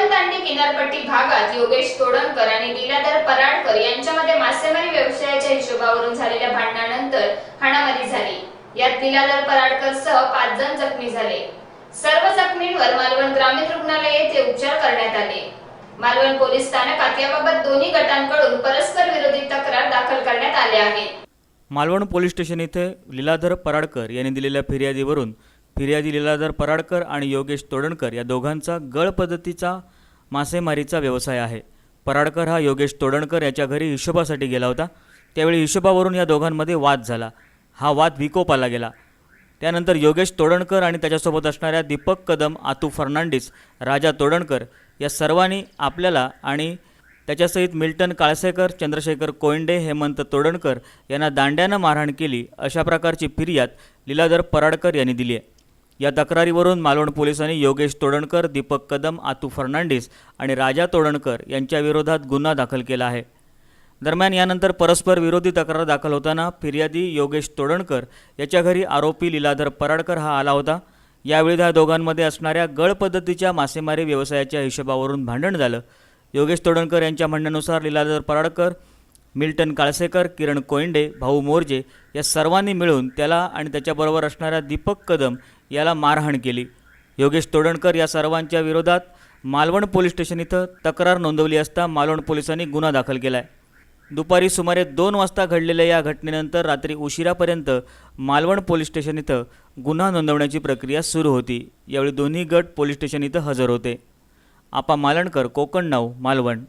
मालवण किनारपट्टी भागात योगेश तोडणकर आणि लीलाधर पराडकर यांच्यामध्ये मासेमारी व्यवसायाच्या हिशोबावरून झालेल्या भांडणानंतर हाणामारी झाली. यात लीलाधर पराडकर सह पाच जण जखमी झाले. सर्व जखमींवर मालवण ग्रामीण रुग्णालय येथे उपचार करण्यात आले. मालवण पोलीस स्थानकात याबाबत दोन्ही गटांकडून परस्पर विरोधी तक्रार दाखल करण्यात आल्या आहे मालवण पोलीस स्टेशन येथे लीलाधर पराडकर यांनी दिलेल्या फिर्यादीवरून फिर्यादी लीलाधर पराडकर आणि योगेश तोडणकर या दोघांचा गळ पद्धतीचा मासेमारीचा व्यवसाय आहे. पराडकर हा योगेश तोडणकर याच्या घरी हिशोबासाठी गेला होता. त्यावेळी हिशोबावरून या दोघांमध्ये वाद झाला. हा वाद विकोपाला गेला. त्यानंतर योगेश तोडणकर आणि त्याच्यासोबत असणाऱ्या दीपक कदम आतू फर्नांडिस राजा तोडणकर या सर्वांनी आपल्याला आणि त्याच्यासहित मिल्टन काळसेकर चंद्रशेखर कोयंडे हेमंत तोडणकर यांना दांड्यानं मारहाण केली अशा प्रकारची फिर्याद लीलाधर पराडकर यांनी दिली आहे. या तक्रारीवरून मालवण पोलिसांनी योगेश तोडणकर दीपक कदम आतू फर्नांडिस आणि राजा तोडणकर यांच्या विरोधात गुन्हा दाखल केला आहे. दरम्यान यानंतर परस्पर विरोधी तक्रार दाखल होताना फिर्यादी योगेश तोडणकर याच्या घरी आरोपी लीलाधर पराडकर हा आला होता. यावेळी त्या दोघांमध्ये असणाऱ्या गळ पद्धतीच्या मासेमारी व्यवसायाच्या हिशोबावरून भांडण झालं. योगेश तोडणकर यांच्या म्हणण्यानुसार लीलाधर पराडकर मिल्टन काळसेकर किरण कोयंडे भाऊ मोर्जे या सर्वांनी मिळून त्याला आणि त्याच्याबरोबर असणाऱ्या दीपक कदम याला मारहाण केली. योगेश तोडणकर या सर्वांच्या विरोधात मालवण पोलीस स्टेशन इथं तक्रार नोंदवली असता मालवण पोलिसांनी गुन्हा दाखल केला आहे दुपारी सुमारे दोन वाजता घडलेल्या या घटनेनंतर रात्री उशिरापर्यंत मालवण पोलीस स्टेशन इथं गुन्हा नोंदवण्याची प्रक्रिया सुरू होती. यावेळी दोन्ही गट पोलीस स्टेशन इथं हजर होते. आपा मालणकर कोकण नाव मालवण.